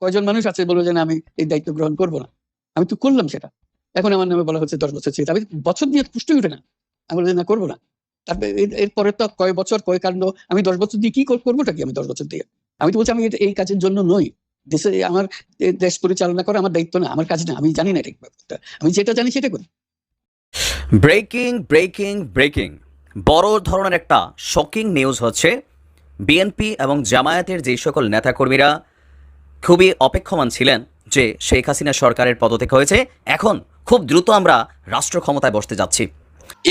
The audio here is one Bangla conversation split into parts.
কয়জন মানুষ আছে বলব যে আমি এই দায়িত্ব গ্রহণ করব না। আমি তো করলাম সেটা। এখন আমার নামে বলা হচ্ছে দশ বছর ছিল আমি বছর দিয়ে পুষ্টি উঠে না। আমি বলছি না, করব না। তারপরে এরপরে তো কয় বছর, কয় কাণ্ড আমি দশ বছর দিয়ে কি কর- করবোটা কি আমি দশ বছর দিয়ে? আমি তো বলছি, আমি এই কাজের জন্য নই। দেশে আমার দেশ পরিচালনা করা আমার দায়িত্ব না, আমার কাজ না। আমি জানি না ঠিক ব্যাপারটা। আমি যেটা জানি সেটা করি। Breaking breaking breaking. বড় ধরনের একটা শকিং নিউজ হচ্ছে, বিএনপি এবং জামায়াতের যে সকল নেতাকর্মীরা খুবই অপেক্ষমান ছিলেন যে শেখ হাসিনা সরকারের পদত্যাগ হয়েছে। এখন খুব দ্রুত আমরা রাষ্ট্র ক্ষমতায় বসতে যাচ্ছি।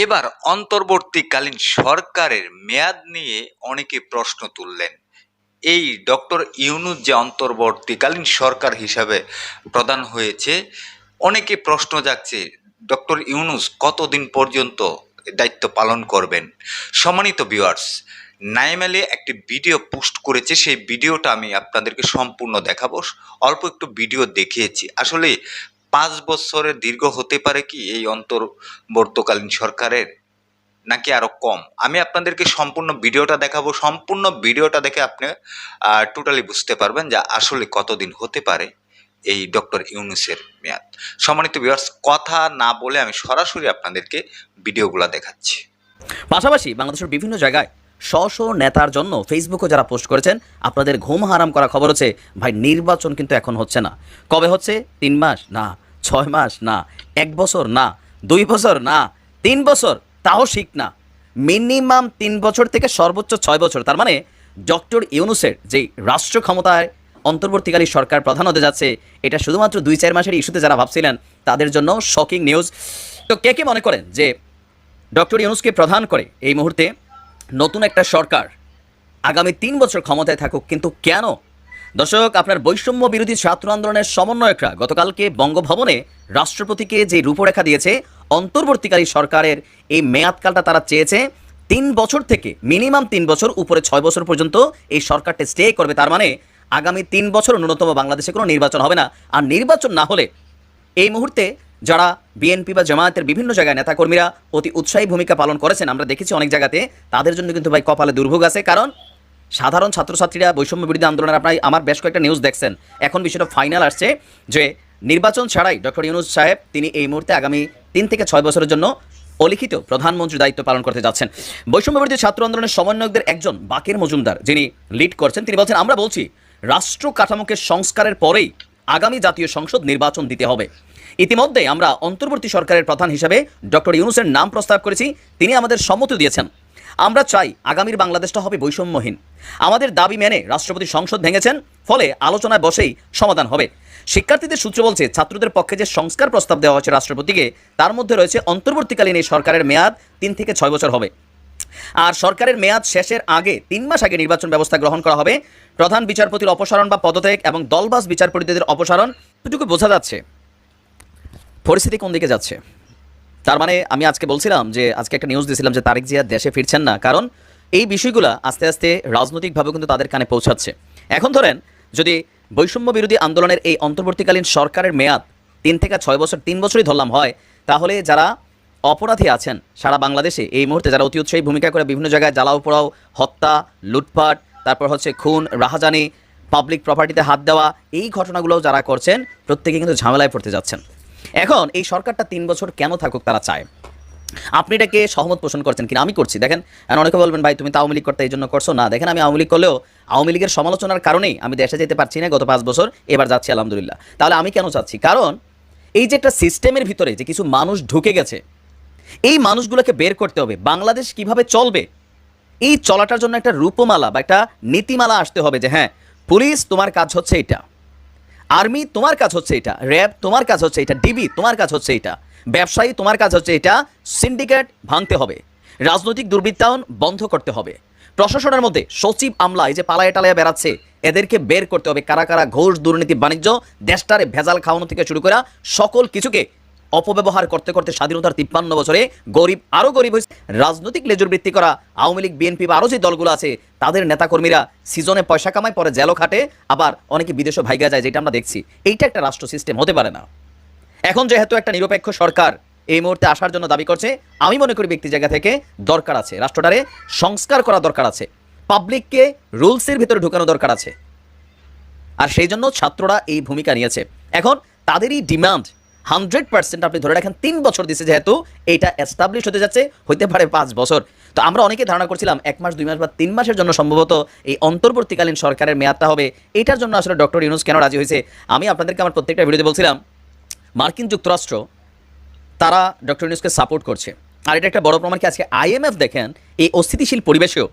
এবার অন্তর্বর্তীকালীন সরকারের মেয়াদ নিয়ে অনেকে প্রশ্ন তুললেন। এই ডক্টর ইউনুস যে অন্তর্বর্তীকালীন সরকার হিসাবে প্রদান হয়েছে, অনেকে প্রশ্ন জাগছে, ডক্টর ইউনুস কতদিন পর্যন্ত দায়িত্ব পালন করবেন? সম্মানিত ভিউয়ার্স নাইম আলী একটি ভিডিও পোস্ট করেছে, সেই ভিডিওটা আমি আপনাদেরকে সম্পূর্ণ দেখাবো। অল্প একটু ভিডিও দেখিয়েছি। আসলে পাঁচ বছরের দীর্ঘ হতে পারে কি এই অন্তর্বর্তকালীন সরকারের, নাকি আরও কম? আমি আপনাদেরকে সম্পূর্ণ ভিডিওটা দেখাবো। সম্পূর্ণ ভিডিওটা দেখে আপনি টোটালি বুঝতে পারবেন যে আসলে কতদিন হতে পারে এই ডক্টর ইউনুসের মেয়াদ। সম্মানিত ভিউয়ার্স কথা না বলে আমি সরাসরি আপনাদেরকে ভিডিওগুলো দেখাচ্ছি। পাশাপাশি বাংলাদেশের বিভিন্ন জায়গায় শ শ নেতার জন্য ফেসবুকে যারা পোস্ট করেছেন, আপনাদের ঘুম হারাম করা খবর হচ্ছে, ভাই, নির্বাচন কিন্তু এখন হচ্ছে না। কবে হচ্ছে? তিন মাস? না। ছয় মাস? না। এক বছর? না। দুই বছর? না। তিন বছর? তাও ঠিক না। মিনিমাম তিন বছর থেকে সর্বোচ্চ ছয় বছর। তার মানে ডক্টর ইউনুসের যে রাষ্ট্র ক্ষমতায় অন্তর্বর্তীকালীন সরকার প্রধান হতে যাচ্ছে, এটা শুধুমাত্র দুই চার মাসের ইস্যুতে যারা ভাবছিলেন, তাদের জন্য শকিং নিউজ তো কে কে মনে করেন যে ডক্টর ইউনুসকে প্রধান করে এই মুহূর্তে? নতুন একটা সরকার আগামী তিন বছর ক্ষমতায় থাকুক, কিন্তু কেন? দর্শক, আপনার বৈষম্য বিরোধী ছাত্র আন্দোলনের সমন্বয়করা গতকালকে বঙ্গভবনে রাষ্ট্রপতিকে যে রূপরেখা দিয়েছে, অন্তর্বর্তীকারী সরকারের এই মেয়াদকালটা তারা চেয়েছে, তিন বছর থেকে, মিনিমাম তিন বছর, উপরে ছয় বছর পর্যন্ত এই সরকারটা স্টে করবে। তার মানে আগামী তিন বছর ন্যূনতম বাংলাদেশে কোনো নির্বাচন হবে না। আর নির্বাচন না হলে এই মুহূর্তে যারা বিএনপি বা জামায়াতের বিভিন্ন জায়গায় নেতাকর্মীরা অতি উৎসাহী ভূমিকা পালন করেছেন, আমরা দেখেছি অনেক জায়গাতে, তাদের জন্য কিন্তু ভাই কপালে দুর্ভোগ আছে। কারণ সাধারণ ছাত্রছাত্রীরা বৈষম্য বিরোধী আন্দোলনের আপনার আমার বেশ কয়েকটা নিউজ দেখছেন। এখন বিষয়টা ফাইনাল আসছে যে নির্বাচন ছাড়াই ডক্টর ইউনুস সাহেব তিনি এই মুহূর্তে আগামী তিন থেকে ছয় বছরের জন্য অলিখিত প্রধানমন্ত্রীর দায়িত্ব পালন করতে যাচ্ছেন। বৈষম্য বিরোধী ছাত্র আন্দোলনের সমন্বয়কদের একজন বাকের মজুমদার যিনি লিড করছেন, তিনি বলছেন, আমরা বলছি, রাষ্ট্র কাঠামোকে সংস্কারের পরেই আগামী জাতীয় সংসদ নির্বাচন দিতে হবে। ইতিমধ্যে আমরা অন্তর্বর্তী সরকারের প্রধান হিসেবে ডক্টর ইউনুসের নাম প্রস্তাব করেছি, তিনি আমাদের সম্মতি দিয়েছেন। আমরা চাই আগামীর বাংলাদেশটা হবে বৈষম্যহীন। আমাদের দাবি মেনে রাষ্ট্রপতি সংসদ ভেঙেছেন, ফলে আলোচনায় বসেই সমাধান হবে। শিক্ষার্থীদের সূত্র বলছে, ছাত্রদের পক্ষে যে সংস্কার প্রস্তাব দেওয়া হয়েছে রাষ্ট্রপতিকে, তার মধ্যে রয়েছে অন্তর্বর্তীকালীন এই সরকারের মেয়াদ তিন থেকে ছয় বছর হবে। আর সরকারের মেয়াদ শেষের আগে তিন মাস আগে নির্বাচন ব্যবস্থা গ্রহণ করা হবে। প্রধান বিচারপতির অপসারণ বা পদত্যাগ এবং দলবাস বিচারপতিদের অপসারণ, এটুকু বোঝা যাচ্ছে। পরিস্থিতি কোন দিকে যাচ্ছে? তার মানে আমি আজকে বলছিলাম যে, আজকে একটা নিউজ দিয়েছিলাম যে তারেক জিয়া দেশে ফিরছেন না। কারণ এই বিষয়গুলো আস্তে আস্তে রাজনৈতিকভাবে কিন্তু তাদের কানে পৌঁছাচ্ছে। এখন ধরেন, যদি বৈষম্য বিরোধী আন্দোলনের এই অন্তর্বর্তীকালীন সরকারের মেয়াদ তিন থেকে ছয় বছর, তিন বছরই ধরলাম হয়, তাহলে যারা অপরাধী আছেন সারা বাংলাদেশে, এই মুহূর্তে যারা অতি উৎসাহী ভূমিকা করে বিভিন্ন জায়গায় জ্বালাও পোড়াও, হত্যা, লুটপাট, তারপর হচ্ছে খুন, রাহাজানি পাবলিক প্রপার্টিতে হাত দেওয়া, এই ঘটনাগুলো যারা করছেন প্রত্যেকে কিন্তু ঝামেলায় পড়তে যাচ্ছেন। এখন এই সরকারটা তিন বছর কেন থাকুক তারা চায়? আপনি এটাকে সহমত পোষণ করছেন কিনা? আমি করছি। দেখেন অনেকে বলবেন, ভাই, তুমি তো আওয়ামী লীগ করতে, এই জন্য করছ না। দেখেন, আমি আওয়ামী লীগ করলেও আওয়ামী লীগের সমালোচনার কারণেই আমি দেশে যেতে পারছি না। গত পাঁচ বছর এবার যাচ্ছি, আলহামদুলিল্লাহ। তাহলে আমি কেন চাচ্ছি কারণ এই যে একটা সিস্টেমের ভিতরে যে কিছু মানুষ ঢুকে গেছে, এই মানুষগুলোকে বের করতে হবে। বাংলাদেশ কীভাবে চলবে? এই চলাটার জন্য একটা রূপমালা বা একটা নীতিমালা আসতে হবে যে হ্যাঁ পুলিশ, তোমার কাজ হচ্ছে এটা। আর্মি তোমার কাজ হচ্ছে এটা, র্যাব তোমার কাজ হচ্ছে এটা, ডিবি তোমার কাজ হচ্ছে এটা, ব্যবসায়ী তোমার কাজ হচ্ছে এটা, সিন্ডিকেট ভাঙতে হবে, রাজনৈতিক দুর্বৃত্তায়ন বন্ধ করতে হবে, প্রশাসনের মধ্যে সচিব আমলা এই যে পালায় টালায় বেড়াচ্ছে, এদেরকে বের করতে হবে, কারা কারা ঘোষ দুর্নীতি বাণিজ্য, দেশটারে ভেজাল খাওয়ানো থেকে শুরু করা সকল কিছুকে অপব্যবহার করতে করতে স্বাধীনতার তিপ্পান্ন বছরে গরিব আরও গরিব হয়েছে। রাজনৈতিক লেজুর বৃত্তি করা আওয়ামী লীগ, বিএনপি বা আরও যে দলগুলো আছে, তাদের নেতাকর্মীরা সিজনে পয়সা কামায়, পরে জেলও খাটে, আবার অনেকে বিদেশে ভাইগা যায়, যেটা আমরা দেখছি। এইটা একটা রাষ্ট্র সিস্টেম হতে পারে না। এখন যেহেতু একটা নিরপেক্ষ সরকার, এই মুহূর্তে আসার জন্য দাবি করছে, আমি মনে করি ব্যক্তি জায়গা থেকে দরকার আছে। রাষ্ট্রটারে সংস্কার করা দরকার আছে। পাবলিককে রুলসের ভিতরে ঢুকানো দরকার আছে। আর সেই জন্য ছাত্ররা এই ভূমিকা নিয়েছে। এখন তাদেরই ডিমান্ড হান্ড্রেড পার্সেন্ট আপনি ধরে রাখেন তিন বছর দিচ্ছে যেহেতু এটা এস্টাবলিশ হতে যাচ্ছে, হইতে পারে পাঁচ বছর। তো আমরা অনেকে ধারণা করছিলাম এক মাস, দুই মাস বা তিন মাসের জন্য সম্ভবত এই অন্তর্বর্তীকালীন সরকারের মেয়াদটা হবে। এটার জন্য আসলে ডক্টর ইউনুস কেন রাজি হয়েছে? আমি আপনাদেরকে আমার প্রত্যেকটা ভিডিওতে বলছিলাম, মার্কিন যুক্তরাষ্ট্র, তারা ডক্টর ইউনুসকে সাপোর্ট করছে। আর এটা একটা বড় প্রমাণ কি, আজকে আইএমএফ দেখেন, এই অস্থিতিশীল পরিবেশেও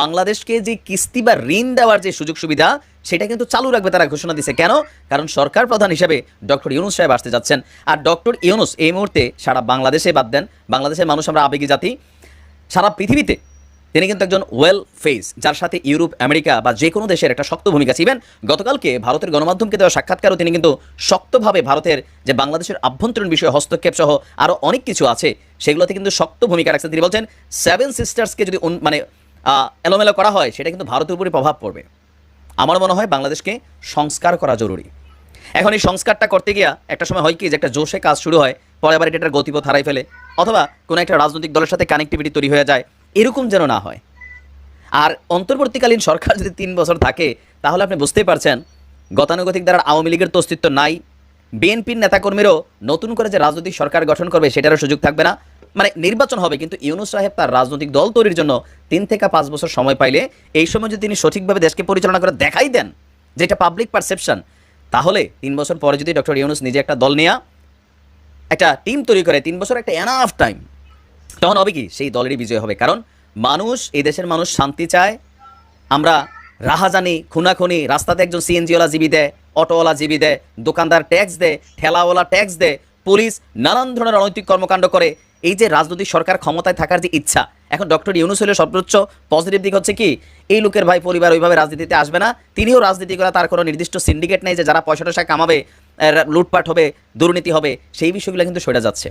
বাংলাদেশকে যে কিস্তি বা ঋণ দেওয়ার যে সুযোগ সুবিধা সেটা কিন্তু চালু রাখবে তারা ঘোষণা দিছে। কেন? কারণ সরকার প্রধান হিসেবে ডক্টর ইউনুস সাহেব আসতে যাচ্ছেন। আর ডক্টর ইউনুস এই মুহূর্তে সারা বাংলাদেশে বাদ দেন। বাংলাদেশের মানুষ আমরা আবেগী জাতি। সারা পৃথিবীতে তিনি কিন্তু একজন ওয়েল ফেস যার সাথে ইউরোপ, আমেরিকা বা যে কোনো দেশের একটা শক্ত ভূমিকা। ছিল ইভেন গতকালকে ভারতের গণমাধ্যমকে দেওয়া সাক্ষাৎকারও তিনি কিন্তু শক্তভাবে ভারতের যে বাংলাদেশের আভ্যন্তরীণ বিষয়ে হস্তক্ষেপ সহ আরও অনেক কিছু আছে, সেগুলোতে কিন্তু শক্ত ভূমিকা রাখছেন। তিনি বলছেন সেভেন সিস্টার্সকে যদি মানে এলোমেলো করা হয়, সেটা কিন্তু ভারতের উপরে প্রভাব পড়বে। আমার মনে হয় বাংলাদেশকে সংস্কার করা জরুরি। এখন এই সংস্কারটা করতে গিয়া একটা সময় হয় কি যে একটা জোশে কাজ শুরু হয়, পরে আবার এটার গতিপথ হারাই ফেলে, অথবা কোনো একটা রাজনৈতিক দলের সাথে কানেক্টিভিটি তৈরি হয়ে যায়, এরকম যেন না হয়। আর অন্তর্বর্তীকালীন সরকার যদি তিন বছর থাকে, তাহলে আপনি বুঝতেই পারছেন, গতানুগতিক দ্বারা আওয়ামী লীগের তো অস্তিত্ব নাই। বিএনপির নেতাকর্মীরও নতুন করে যে রাজনৈতিক সরকার গঠন করবে, সেটারও সুযোগ থাকবে না। মানে নির্বাচন হবে, কিন্তু ইউনুস সাহেব তার রাজনৈতিক দল তৈরির জন্য তিন থেকে পাঁচ বছর সময় পাইলে এই সময় যদি তিনি সঠিকভাবে দেশকে পরিচালনা করে দেখাই দেন, যেটা পাবলিক পারসেপশন তাহলে তিন বছর পরে যদি ডক্টর ইউনুস নিজে একটা দল নেয়া, একটা টিম তৈরি করে, তিন বছর একটা এনাফ টাইম তখন হবে কি? সেই দলেরই বিজয় হবে। কারণ মানুষ, এই দেশের মানুষ শান্তি চায়। আমরা রাহাজানি, খুনাখুনি, রাস্তাতে একজন সিএনজিওয়ালা জিবি দেয়, অটোওয়ালা জিবি দেয়, দোকানদার ট্যাক্স দেয়, ঠেলাওয়ালা ট্যাক্স দেয়, পুলিশ নানান ধরনের অনৈতিক কর্মকাণ্ড করে এই যে রাজনৈতিক সরকার ক্ষমতায় থাকার যে ইচ্ছা, এখন ডক্টর ইউনুস হলে সর্বোচ্চ পজিটিভ দিক হচ্ছে কি? এই লোকের ভাই পরিবার ওইভাবে রাজনীতিতে আসবে না। তিনিও রাজনীতি করা তার কোনো নির্দিষ্ট সিন্ডিকেট নেই যে যারা পয়সা টয়সা কামাবে লুটপাট হবে, দুর্নীতি হবে, সেই বিষয়গুলো কিন্তু সরে যাচ্ছে।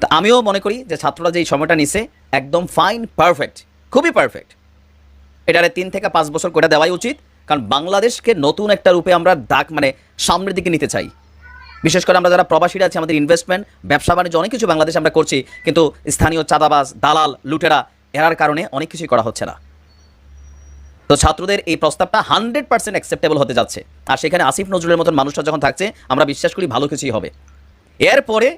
তা আমিও মনে করি যে ছাত্ররা যে এই সময়টা নিছে, একদম ফাইন পারফেক্ট খুবই পারফেক্ট এটারে তিন থেকে পাঁচ বছর করে দেওয়াই উচিত, কারণ বাংলাদেশকে নতুন একটা রূপে আমরা ডাক মানে সামনের দিকে নিতে চাই। বিশেষ করে আমরা যারা প্রবাসীরা আছি, আমাদের ইনভেস্টমেন্ট ব্যবসা, বাণিজ্য, অনেক কিছু বাংলাদেশে আমরা করছি, কিন্তু স্থানীয় চাঁদাবাজ, দালাল, লুটেরা এরার কারণে অনেক কিছুই করা হচ্ছে না। তো ছাত্রদের এই প্রস্তাবটা হান্ড্রেড পার্সেন্ট অ্যাকসেপ্টেবল হতে যাচ্ছে। আর সেখানে আসিফ নজরুলের মতন মানুষরা যখন থাকছে, আমরা বিশ্বাস করি ভালো কিছুই হবে। এরপরে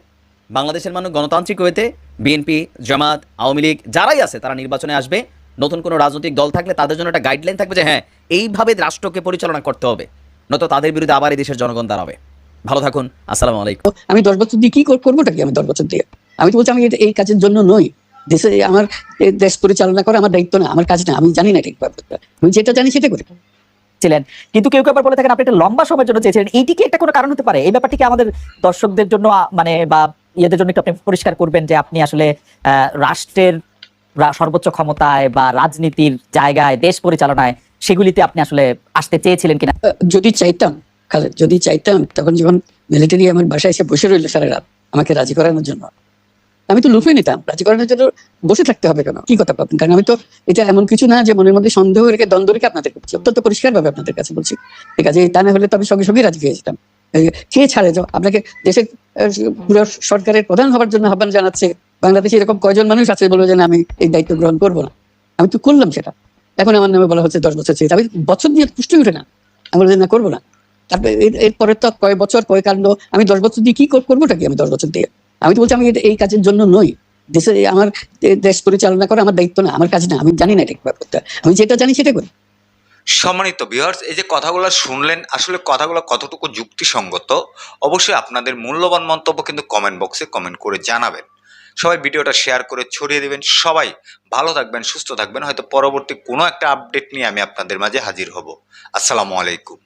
বাংলাদেশের মানুষ গণতান্ত্রিক হইতে বিএনপি, জামাত, আওয়ামী লীগ, যারাই আছে, তারা নির্বাচনে আসবে। নতুন কোনো রাজনৈতিক দল থাকলে তাদের জন্য একটা গাইডলাইন থাকবে যে হ্যাঁ এইভাবে রাষ্ট্রকে পরিচালনা করতে হবে। নয়তো তাদের বিরুদ্ধে আবার এই দেশের জনগণ দাঁড়াবে। ভালো থাকুন আসসালামু আলাইকুম। আমি দশ বছর দিয়ে কি কর- করবোটা কি আমি দশ বছর দিয়ে? আমি তো বলছি আমি এই কাজের জন্য নই। দেশে আমার দেশ পরিচালনা করা আমার দায়িত্ব না আমার কাজ না আমি জানি না ঠিক আমি যেটা জানি সেটা করি। ছিলেন। কিন্তু কেউ কেউ আবার বলে থাকেন আপনি একটা লম্বা সময়ের জন্য চেয়েছিলেন। এইটি কি একটা কোনো কারণ হতে পারে? এই ব্যাপারটি কি আমাদের দর্শকদের জন্য মানে বা ইয়েদের জন্য একটু আপনি পরিষ্কার করবেন যে আপনি আসলে আহ, রাষ্ট্রের সর্বোচ্চ ক্ষমতায় বা রাজনীতির জায়গায় দেশ পরিচালনায় সেগুলিতে আপনি আসলে আসতে চেয়েছিলেন কিনা? যদি চাইতাম যদি চাইতাম, তখন যখন মিলিটারি আমার বাসায় এসে বসে রইল সারা রাত, আমাকে রাজি করানোর জন্য। আমি তো লুফে নিতাম, রাজি করানোর জন্য বসে থাকতে হবে কেন? কি কথা পাবেন কারণ আমি তো এটা এমন কিছু না যে মনের মধ্যে সন্দেহ রেখে দ্বন্দ্ব রেখে আপনাদের বলছি অত্যন্ত পরিষ্কার ভাবে আপনাদের কাছে বলছি। ঠিক আছে তা না হলে তো আমি সঙ্গে সঙ্গে রাজি হয়ে যেতাম। কে ছাড়ে তো আপনাকে দেশের পুরো সরকারের প্রধান হবার জন্য আহ্বান জানাচ্ছে, বাংলাদেশে এরকম কয়জন মানুষ আছে বলব যে আমি এই দায়িত্ব গ্রহণ করব না। আমি তো করলাম সেটা। এখন আমার নামে বলা হচ্ছে দশ বছর চেয়ে। আমি বছর দিয়ে পুষ্টি উঠে না। আমি বলি না, করব না। তারপরে এর- এরপরে তো কয় বছর কয় কাণ্ড আমি দশ বছর দিয়ে কি কর- করবোটা কি আমি দশ বছর দিয়ে? আমি তো বলছি আমি এই কাজের জন্য নই। দেশে আমার দেশ পরিচালনা করা আমার দায়িত্ব না, আমার কাজ না, আমি জানি না ঠিক ব্যাপারটা আমি যেটা জানি সেটা করি। সম্মানিত ভিউয়ার্স এই যে কথাগুলো শুনলেন, আসলে কথাগুলো কতটুকু যুক্তিসঙ্গত, অবশ্যই আপনাদের মূল্যবান মন্তব্য কিন্তু কমেন্ট বক্সে কমেন্ট করে জানাবেন। সবাই ভিডিওটা শেয়ার করে ছড়িয়ে দেবেন। সবাই ভালো থাকবেন, সুস্থ থাকবেন। হয়তো পরবর্তী কোনো একটা আপডেট নিয়ে আমি আপনাদের মাঝে হাজির হব। আসসালামু আলাইকুম।